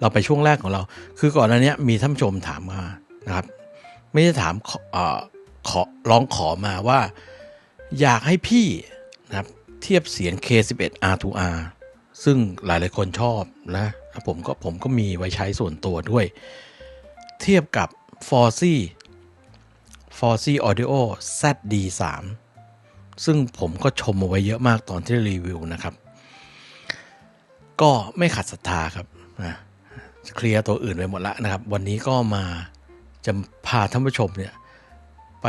เราไปช่วงแรกของเรา คือก่อนหน้านี้มีท่านผู้ชมถามมานะครับ ไม่ได้ถามขอเออขอร้องขอมาว่า อยากให้พี่นะครับเทียบเสียง K11 R2R ซึ่งหลายๆคนชอบนะผมก็ผมก็มีไว้ใช้ส่วนตัวด้วย เทียบกับ f o r c y f o r c y Audio ZD3 ซึ่งผมก็ชมเอาไว้เยอะมากตอนที่รีวิวนะครับ ก็ไม่ขัดศรัทธาครับนะ เคลียร์ตัวอื่นไปหมดแล้วนะครับ วันนี้ก็มาจะพาท่านผู้ชมเนี่ยไป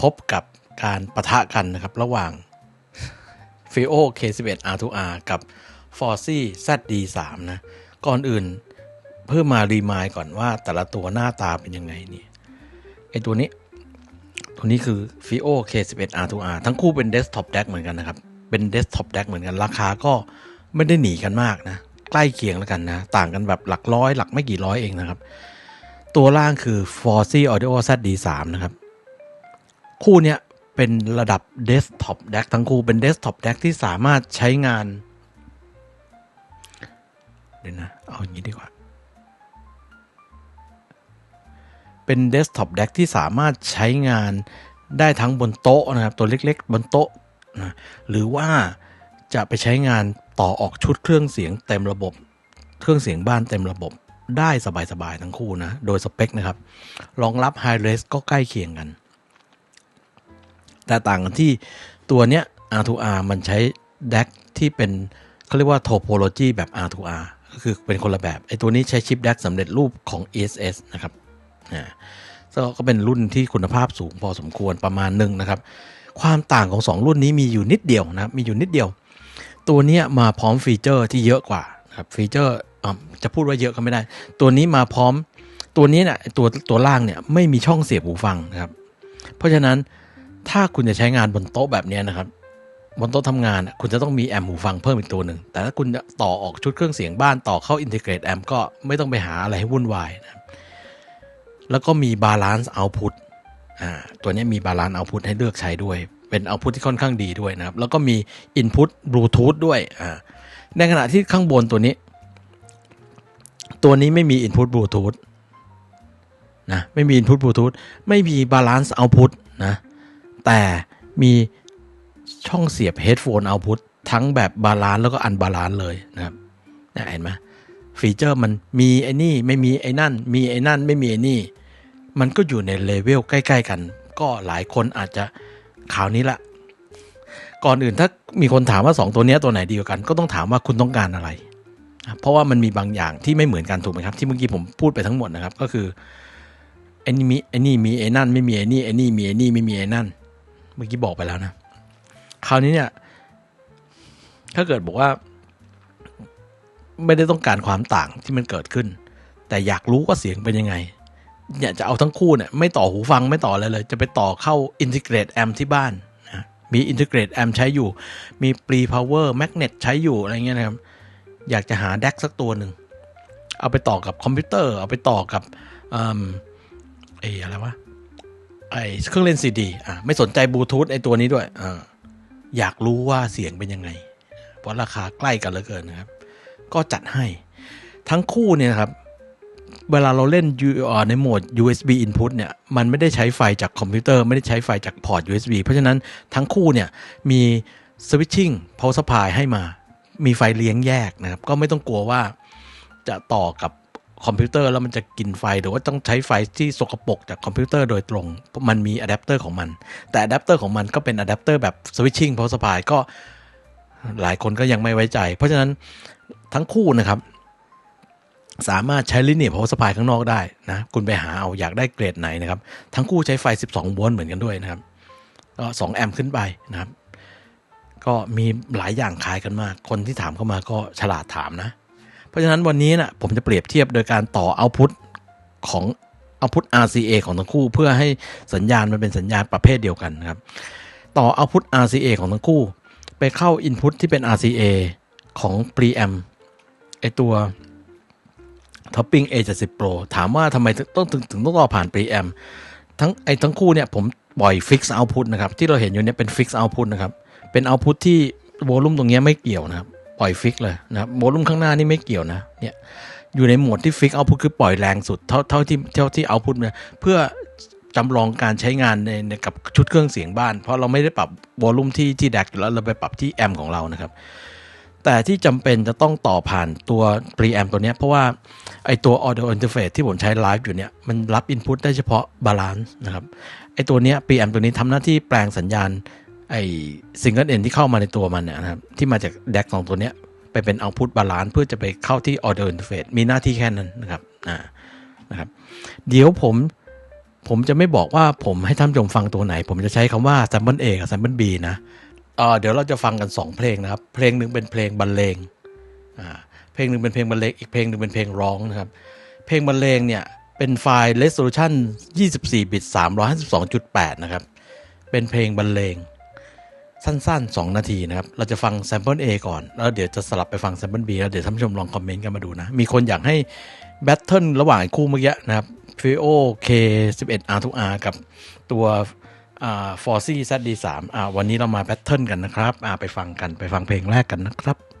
พบกับการประทะกันนะครับ ระหว่าง f i o K11 R2R กับ f o r c y ZD3 นะ ก่อนอื่นเพิ่มมารีมายก่อนว่าแต่ละตัวหน้าตาเป็นยังไงนี่ไอตัวนี้ ตัวนี้คือ FIO K11 R2R ทั้งคู่เป็น Desktop DAC เหมือนกันนะครับ เป็น Desktop DAC เหมือนกัน ราคาก็ไม่ได้หนีกันมากนะ ใกล้เคียงแล้วกันนะ ต่างกันแบบหลักร้อย หลักไม่กี่ร้อยเองนะครับ ตัวล่างคือ f o r c y Audio ZD3 นะครับ คู่เนี้ยเป็นระดับ Desktop DAC ทั้งคู่เป็น Desktop DAC ที่สามารถใช้งาน เดี๋ยวนะ เอาอย่างนี้ดีกว่า เป็น Desktop DAC ที่สามารถใช้งานได้ทั้งบนโต๊ะนะครับ ตัวเล็กๆ บนโต๊ะนะหรือว่าจะไปใช้งาน ต่อออกชุดเครื่องเสียงเต็มระบบ เครื่องเสียงบ้านเต็มระบบได้สบายๆทั้งคู่นะ โดยสเปคนะครับรองรับ High Res ก็ใกล้เคียงกัน แต่ต่างกันที่ตัวเนี้ย R2R มันใช้ DAC ที่เป็นเขาเรียกว่า topology แบบ R2R ก็คือเป็นคนละแบบ ไอ้ตัวนี้ใช้ชิป DAC สำเร็จรูปของ ESS นะครับอ่าก็เป็นรุ่นที่คุณภาพสูงพอสมควรประมาณหนึ่งนะครับ ความต่างของ 2 รุ่นนี้มีอยู่นิดเดียวนะ มีอยู่นิดเดียว ตัวนี้มาพร้อมฟีเจอร์ที่เยอะกว่าครับฟีเจอร์อจะพูดว่าเยอะก็ไม่ได้ ตัวนี้มาพร้อมตัวนี้เนี่ยตัวตัวล่างเนี่ยไม่มีช่องเสียบหูฟังนะครับ เพราะฉะนั้นถ้าคุณจะใช้งานบนโต๊ะแบบนี้นะครับบนโต๊ะทำงานคุณจะต้องมีแอมหูฟังเพิ่มอีกตัวหนึ่ง แต่ถ้าคุณต่อออกชุดเครื่องเสียงบ้านต่อเข้าอินทิเกรตแอมก็ไม่ต้องไปหาอะไรให้วุ่นวายนะแล้วก็มีบาลานซ์เอาพุตอ่าตัวนี้มีบาลานซ์เอาพุตให้เลือกใช้ด้วย เป็นเอาพุตที่ค่อนข้างดีด้วยนะครับ แล้วก็มีอินพุตบลูทูธด้วยอ่าในขณะที่ข้างบนตัวนี้ ตัวนี้ไม่มีอินพุตบลูทูธนะไม่มีอินพุตบลูทูธไม่มีบาลานซ์เอาพุตนะแต่มีช่องเสียบ headphone output ทั้งแบบบาลานซ์แล้วก็อันบาลานซ์เลยนะครับนะเห็นไหมฟีเจอร์มันมีไอ้นี่ไม่มีไอ้นั่น มีไอ้นั่นไม่มีไอ้นี่ มันก็อยู่ในเลเวลใกล้ ๆ กัน ก็หลายคนอาจจะ ข่าวนี้ละ ก่อนอื่นถ้ามีคนถามว่า 2 ตัวนี้ตัวไหนดีกว่ากัน ก็ต้องถามว่าคุณต้องการอะไร เพราะว่ามันมีบางอย่างที่ไม่เหมือนกันถูกไหมครับ ที่เมื่อกี้ผมพูดไปทั้งหมดนะครับ ก็คือไอ้นี่มีไอ้นี่มีไอ้นั่นไม่มีไอ้นี่ไอ้นี่มีไอ้นี่ไม่มีไอ้นั่น เมื่อกี้บอกไปแล้วนะ คราวนี้เนี่ย ถ้าเกิดบอกว่า ไม่ได้ต้องการความต่างที่มันเกิดขึ้น แต่อยากรู้ว่าเสียงเป็นยังไง เนี่ยจะเอาทั้งคู่เนี่ยไม่ต่อหูฟังไม่ต่ออะไรเลย จะไปต่อเข้า Integrate Amp ที่บ้านนะมี Integrate Amp ใช้อยู่ มี Pre Power Magnet ใช้อยู่อะไรเงี้ยนะครับ อยากจะหา DAC สักตัวหนึ่ง เอาไปต่อกับคอมพิวเตอร์ เอาไปต่อกับเออไอ้อะไรวะไอ้เครื่องเล่นซีดีอะไม่สนใจบลูทูธไอ้ตัวนี้ด้วยอ่าอยากรู้ว่าเสียงเป็นยังไง เพราะราคาใกล้กันเหลือเกินนะครับ ก็จัดให้ทั้งคู่เนี่ยนะครับ เวลาเราเล่นในโหมด USB input เนี่ย มันไม่ได้ใช้ไฟจากคอมพิวเตอร์ ไม่ได้ใช้ไฟจากพอร์ต USB เพราะฉะนั้นทั้งคู่เนี่ยมี switching power supply ให้มา มีไฟเลี้ยงแยกนะครับ ก็ไม่ต้องกลัวว่าจะต่อกับคอมพิวเตอร์แล้วมันจะกินไฟหรือว่าต้องใช้ไฟที่สกปรกจากคอมพิวเตอร์โดยตรง มันมีอะแดปเตอร์ของมัน แต่อะแดปเตอร์ของมันก็เป็นอะแดปเตอร์แบบ switching power supply ก็หลายคนก็ยังไม่ไว้ใจ เพราะฉะนั้นทั้งคู่นะครับ สามารถใช้ลิเนีย power supply ข้างนอกได้นะคุณไปหาเอาอยากได้เกรดไหนนะครับ ทั้งคู่ใช้ไฟ 12 โวลต์เหมือนกันด้วยนะครับก็2แอมป์ขึ้นไปนะครับ ก็มีหลายอย่างคล้ายกันมาก คนที่ถามเข้ามาก็ฉลาดถามนะ เพราะฉะนั้นวันนี้นะผมจะเปรียบเทียบโดยการต่อเอาพุทของเอาพุท RCA ของทั้งคู่ เพื่อให้สัญญาณมันเป็นสัญญาณประเภทเดียวกันนะครับ ต่อเอาพุท RCA ของทั้งคู่ ไปเข้า Input ที่เป็น RCA ของ Preamp ไอตัว Topping A70 Pro ถามว่าทำไมต้องถึงถึงต้องต่อผ่าน Preamp ทั้งไอ้ทั้งคู่เนี่ยผมปล่อย Fix Output นะครับ ที่เราเห็นอยู่เนี่ยเป็น Fix Output นะครับ เป็น Output ที่โวลูมตรงเนี้ยไม่เกี่ยวนะครับ ปล่อยฟิกเลยนะครับโวลุ่มข้างหน้านี่ไม่เกี่ยวนะเนี่ยอยู่ในโหมดที่ฟิกเอาพุทคือปล่อยแรงสุดเท่าเท่าที่เท่าที่เอาพุทเนี่ยเพื่อจำลองการใช้งานในกับชุดเครื่องเสียงบ้าน เพราะเราไม่ได้ปรับโวลุ่มที่ที่แดกอยู่แล้วเราไปปรับที่แอมป์ของเรานะครับ แต่ที่จำเป็นจะต้องต่อผ่านตัว preamp ตัวเนี้ยเพราะว่าไอตัว audio interface ที่ผมใช้ไลฟ์อยู่เนี่ย มันรับ input ได้เฉพาะ balance นะครับ ไอตัวเนี้ย preamp ตัวนี้ทำหน้าที่แปลงสัญญาณไอ single end ที่เข้ามาในตัวมันเนี่ยนะครับ ที่มาจาก DAC สองตัวเนี้ยไปเป็น output balance เพื่อจะไปเข้าที่ audio interface มีหน้าที่แค่นั้นนะครับอ่านะครับ เดี๋ยวผมผมจะไม่บอกว่าผมให้ท่านผู้ชมฟังตัวไหน ผมจะใช้คำว่า sample A กับ sample B นะ เอ่อเดี๋ยวเราจะฟังกัน 2 เพลงนะครับ เพลงหนึ่งเป็นเพลงบรรเลงอ่าเพลงหนึ่งเป็นเพลงบรรเลงอีกเพลงหนึ่งเป็นเพลงร้องนะครับ เพลงบรรเลงเนี่ยเป็นไฟล์ resolution 24 บิต 352.8 นะครับ เป็นเพลงบรรเลง สั้นๆ 2 นาทีนะครับ เราจะฟัง sample A ก่อน แล้วเดี๋ยวจะสลับไปฟัง sample B แล้วเดี๋ยวท่านผู้ชมลองคอมเมนต์กันมาดูนะ มีคนอยากให้แบทเทิลระหว่างคู่เมื่อกี้นะครับ Fio K11 R2R กับตัว ฟอร์ซี่แซดดีสามวันนี้เรามาแพทเทิร์นกันนะครับไปฟังกันไปฟังเพลงแรกกันนะครับ「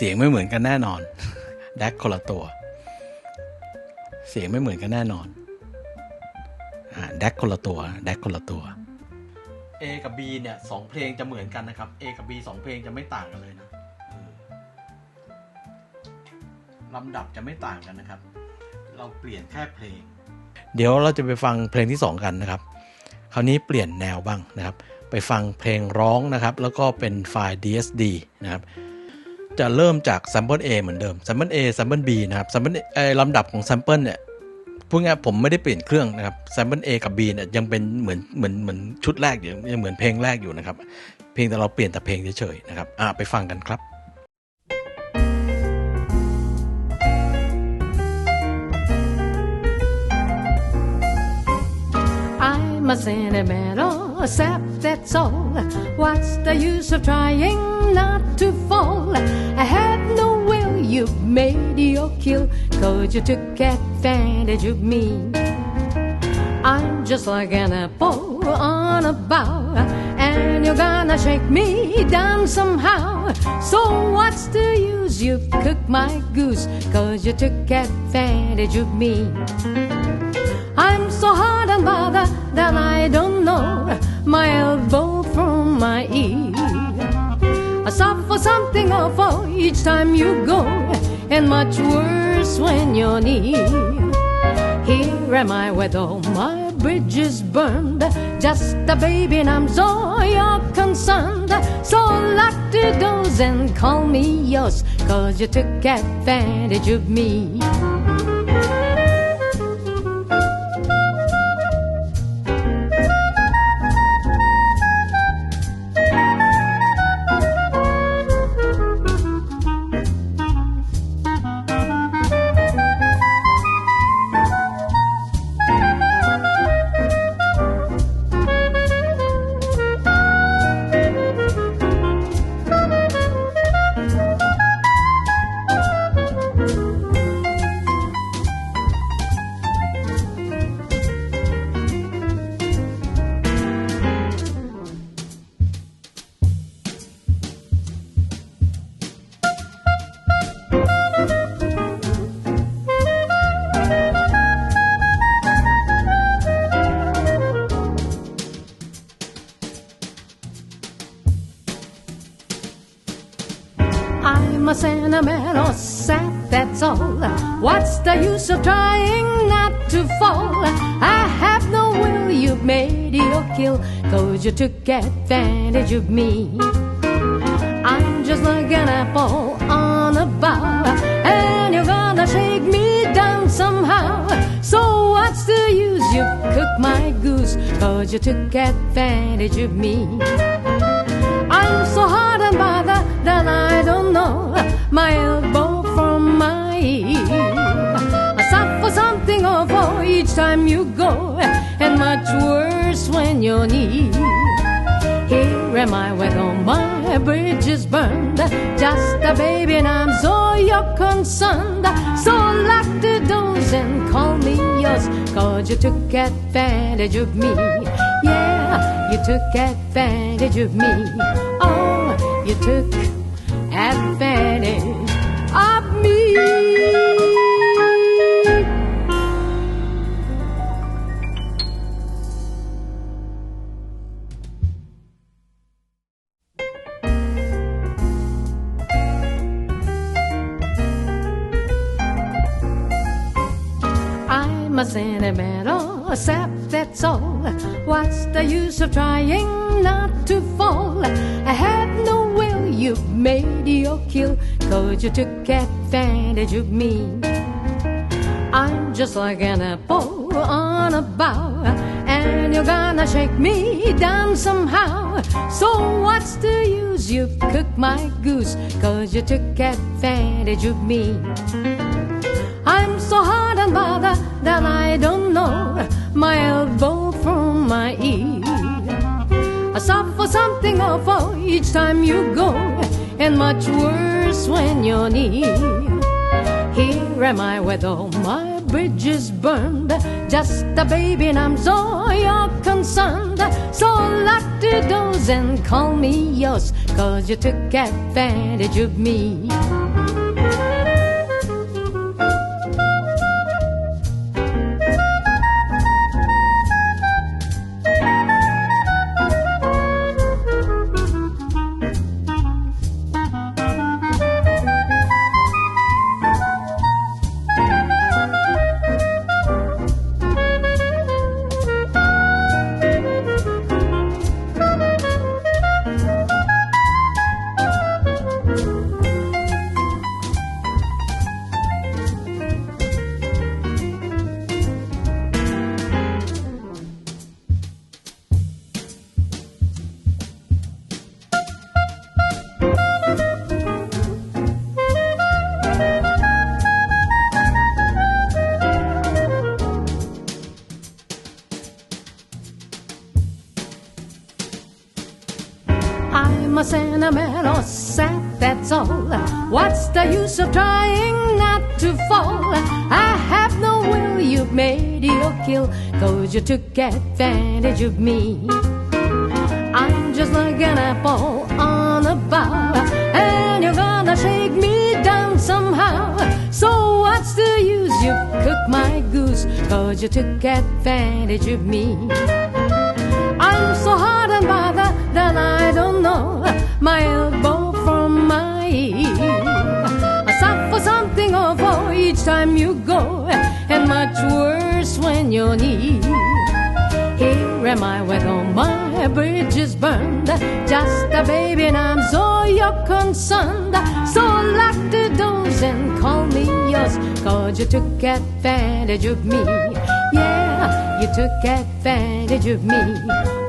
สียงไม่เหมือนกันแน่นอนแดกคนละตัว เสียงไม่เหมือนกันแน่นอนอ่าแดกคนละตัวแดกคนละตัว A กับ B เนี่ยสองเพลงจะเหมือนกันนะครับ A กับ B สองเพลงจะไม่ต่างกันเลยนะเออลำดับจะไม่ต่างกันนะครับ เราเปลี่ยนแค่เพลง เดี๋ยวเราจะไปฟังเพลงที่สองกันนะครับ คราวนี้เปลี่ยนแนวบ้างนะครับ ไปฟังเพลงร้องนะครับ แล้วก็เป็นไฟล์ DSD นะครับ จะเริ่มจาก sample A เหมือนเดิม sample A sample B นะครับ sample เอ่อลำดับของ sample เนี่ยพูดง่ายผมไม่ได้เปลี่ยนเครื่องนะครับ sample A กับ B เนี่ยยังเป็นเหมือนเหมือนเหมือนชุดแรกอยู่ยังเหมือนเพลงแรกอยู่นะครับ เพียงแต่เราเปลี่ยนแต่เพลงเฉยๆนะครับอะไปฟังกันครับ I'm a sentimental sap, that's all. What's the use of trying not to fall? I have no will, you made your kill, cause you took advantage of me. I'm just like an apple on a bough, and you're gonna shake me down somehow. So what's the use? You cooked my goose, cause you took advantage of me. I'm so hard and bothered that I don't know my elbow from my ear. I suffer something awful each time you go, and much worse when you're near. Here am I with all my bridges burned, just a baby, and I'm so you're concerned. So lock the doors and call me yours, cause you took advantage of me. That's all. What's the use of trying not to fall? I have no will, you've made your kill, cause you took advantage of me. I'm just like an apple on a bough, and you're gonna shake me down somehow. So what's the use? You've cooked my goose, cause you took advantage of me. I'm so hard time you go, and much worse when you're near. Here am I with all my bridges burned, just a baby, and I'm so you're concerned. So lock the doors and call me yours, cause you took advantage of me. Yeah, you took advantage of me. Oh, you took advantage of me. I'm sentimental sap, that's all. What's the use of trying not to fall? I have no will, you've made your kill, cause you took advantage of me. I'm just like an apple on a bough, and you're gonna shake me down somehow. So what's the use? You've cooked my goose, cause you took advantage of me. I'm so hard and bothered that I don't know my elbow from my ear. I suffer something awful each time you go, and much worse when you're near. Here am I with all my bridges burned. Just a baby and I'm so you're concerned. So lock the doors and call me yours, cause you took advantage of me. Kill, cause you took advantage of me. I'm just like an apple on a bough, and you're gonna shake me down somehow. So what's the use? You cooked my goose, cause you took advantage of me. I'm so hard and bothered that I don't know my elbow from my ear. I suffer something awful each time you go, and much worse when you're. Here am I with all my bridges burned, just a baby, and I'm so you're concerned. So lock the doors and call me yours, cause you took advantage of me. Yeah, you took advantage of me.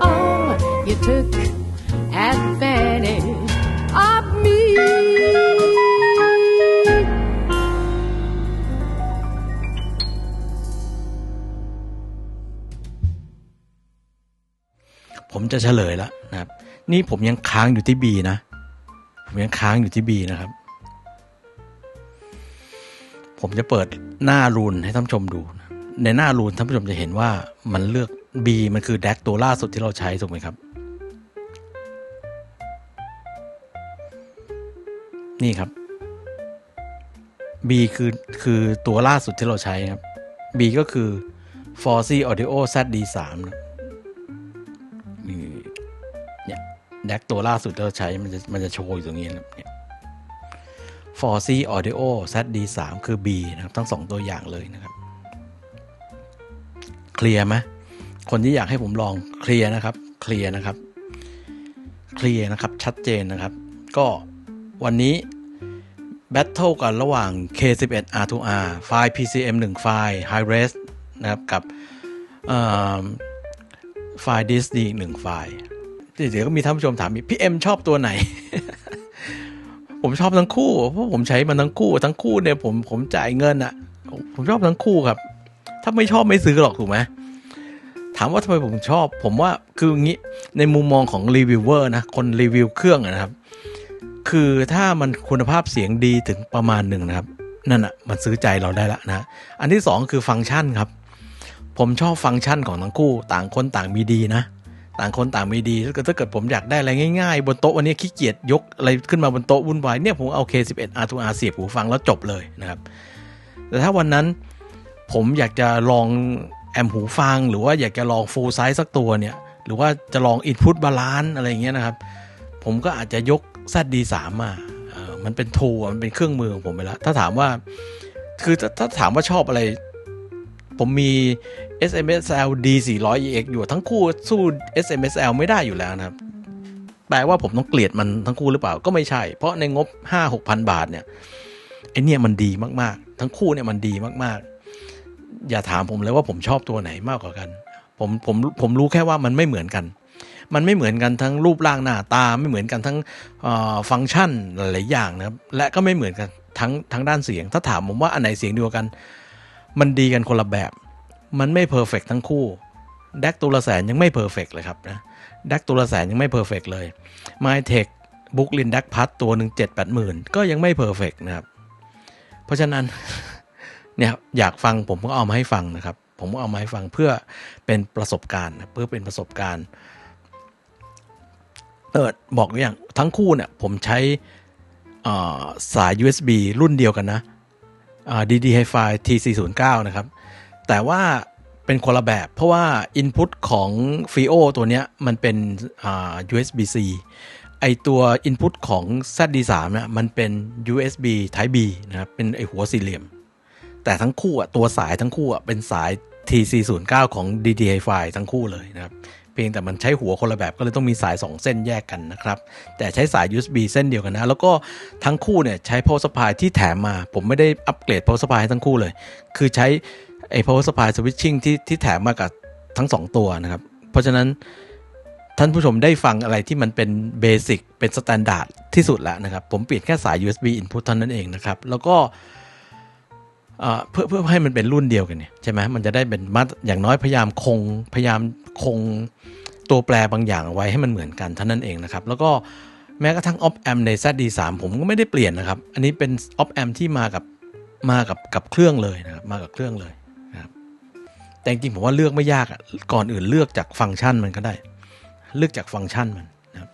Oh, you took advantage of me. ผมจะเฉลยแล้วนะครับ นี่ผมยังค้างอยู่ที่ B นะ ผมยังค้างอยู่ที่ B นะครับ ผมจะเปิดหน้ารูนให้ท่านผู้ชมดู ในหน้ารูนท่านผู้ชมจะเห็นว่ามันเลือก B มันคือแดกตัวล่าสุดที่เราใช้ถูกไหมครับ นี่ครับ B คือคือตัวล่าสุดที่เราใช้ครับ B ก็คือ f o r c y Audio ZD3 นะ แดกตัวล่าสุดที่เราใช้มันจะมันจะโชว์อยู่ตรงนี้นะเนี่ย f o r c Audio ZD3 คือ B นะครับทั้งสองตัวอย่างเลยนะครับ เคลียร์ไหมคนที่อยากให้ผมลองเคลียร์นะครับ เคลียร์นะครับ เคลียร์นะครับ ชัดเจนนะครับ ก็วันนี้แบทเทิลกันระหว่าง K11 R2R ไฟล์ PCM 1 ไฟล์ High Res นะครับ กับไฟล์ DSD อีกหนึ่งไฟล์ เดี๋ยวก็มีท่านผู้ชมถามอีกพี่เอ็มชอบตัวไหน ผมชอบทั้งคู่เพราะผมใช้มันทั้งคู่ ทั้งคู่เนี่ยผมผมจ่ายเงินอะผมชอบทั้งคู่ครับ ถ้าไม่ชอบไม่ซื้อหรอกถูกไหมถามว่าทำไมผมชอบ ผมว่าคืออย่างนี้ในมุมมองของรีวิวเวอร์นะคนรีวิวเครื่องนะครับ คือถ้ามันคุณภาพเสียงดีถึงประมาณหนึ่งนะครับ นั่นอะมันซื้อใจเราได้ละนะอันที่สองคือฟังก์ชันครับ ผมชอบฟังก์ชันของทั้งคู่ ต่างคนต่างมีดีนะ ต่างคนต่างมีดีถ้าเกิดผมอยากได้อะไรง่ายๆ บนโต๊ะวันนี้ขี้เกียจยกอะไรขึ้นมาบนโต๊ะวุ่นวายเนี่ยผมเอา K11 R2R เสียบหูฟังแล้วจบเลยนะครับ แต่ถ้าวันนั้นผมอยากจะลองแอมหูฟัง หรือว่าอยากจะลองฟูลไซส์สักตัวเนี่ย หรือว่าจะลองอินพุตบาลานอะไรอย่างเงี้ยนะครับ ผมก็อาจจะยก ZD3 มาเออมันเป็นทูมันเป็นเครื่องมือของผมไปแล้ว ถ้าถามว่า คือถถ้าถามว่าชอบอะไร ผมมี SMSL D400EX อยู่ทั้งคู่สู้ SMSL ไม่ได้อยู่แล้วนะครับ แปลว่าผมต้องเกลียดมันทั้งคู่หรือเปล่าก็ไม่ใช่ เพราะในงบ 5 6พันบาทเนี่ยไอเนี่ยมันดีมากๆ ทั้งคู่เนี่ยมันดีมากๆ อย่าถามผมเลยว่าผมชอบตัวไหนมากกว่ากัน ผมผมผมรู้แค่ว่ามันไม่เหมือนกันมันไม่เหมือนกันทั้งรูปร่างหน้าตาไม่เหมือนกันทั้งเอ่อฟังก์ชันหลายๆอย่างนะครับและก็ไม่เหมือนกันทั้งทั้งด้านเสียง ถ้าถามผมว่าอันไหนเสียงเดียวกัน มันดีกันคนละแบบ มันไม่เพอร์เฟกทั้งคู่แดกตัวละแสนยังไม่เพอร์เฟกเลยครับนะแดกตัวละแสนยังไม่เพอร์เฟกเลย m y t e c h บุกลินแดกพัทตัวหนึ่งเจ็ดแปดหมื่นก็ยังไม่เพอร์เฟกนะครับ เพราะฉะนั้นเนี่ยอยากฟังผมก็เอามาให้ฟังนะครับ ผมก็เอามาให้ฟังเพื่อเป็นประสบการณ์เพื่อเป็นประสบการณ์เออบอกอย่างทั้งคู่เนี่ยผมใช้สาย USB รุ่นเดียวกันนะ DD Hi-Fi T409 นะครับ แต่ว่าเป็นคนละแบบ เพราะว่า Input ของ FIO ตัวเนี้ยมันเป็น USB-C ไอตัว Input ของ ZD3 เนี่ยมันเป็น USB Type B นะครับ เป็นไอหัวสี่เหลี่ยม แต่ทั้งคู่อะตัวสายทั้งคู่อะเป็นสาย TC09 ของ DD Hi-Fi ทั้งคู่เลยนะครับ เพียงแต่มันใช้หัวคนละแบบก็เลยต้องมีสาย 2 เส้นแยกกันนะครับ แต่ใช้สาย USB เส้นเดียวกันนะ แล้วก็ทั้งคู่เนี่ยใช้ power supply ที่แถมมา ผมไม่ได้อัปเกรด power supply ให้ทั้งคู่เลย คือใช้ไอ้ power supply switching ที่ที่แถมมากับทั้ง 2 ตัวนะครับ เพราะฉะนั้นท่านผู้ชมได้ฟังอะไรที่มันเป็นเบสิกเป็นสแตนดาร์ดที่สุดแล้วนะครับ ผมเปลี่ยนแค่สาย USB input เท่านั้นเองนะครับ แล้วก็ เพื่อเพื่อให้มันเป็นรุ่นเดียวกันเนี่ยใช่ไหมมันจะได้เป็นมาตอย่างน้อยพยายามคงพยายามคงตัวแปรบางอย่างเอาไว้ให้มันเหมือนกันเท่านั้นเองนะครับ แล้วก็แม้กระทั่ง op amp ใน ZD3 ผมก็ไม่ได้เปลี่ยนนะครับ อันนี้เป็น op amp ที่มากับมากับกับเครื่องเลยนะครับมากับเครื่องเลยนะครับแต่จริงๆผมว่าเลือกไม่ยากอะก่อนอื่นเลือกจากฟังก์ชันมันก็ได้ เลือกจากฟังก์ชันมันนะครับ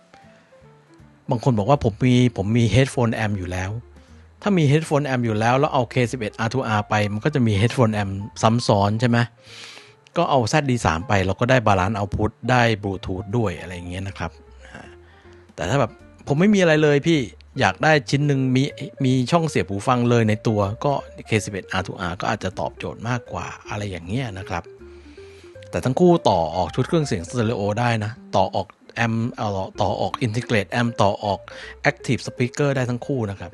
บางคนบอกว่าผมมีผมมี headphone amp อยู่แล้ว ถ้ามี headphone amp อยู่แล้ว แล้วเอา K11 R2R ไป มันก็จะมี headphone amp ซ้ำซ้อนใช่ไหมก็เอา ZD3 ไปเราก็ได้บาลานซ์เอาพุทได้บลูทูธด้วยอะไรอย่างเงี้ยนะครับ แต่ถ้าแบบผมไม่มีอะไรเลยพี่อยากได้ชิ้นหนึ่งมีมีช่องเสียบหูฟังเลยในตัวก็ K11 R2R ก็อาจจะตอบโจทย์มากกว่าอะไรอย่างเงี้ยนะครับ แต่ทั้งคู่ต่อออกชุดเครื่องเสียงสเตอริโอได้นะ ต่อออกแอมเอาต่อออกอินทิเกรตแอมต่อออก Active Speaker ได้ทั้งคู่นะครับ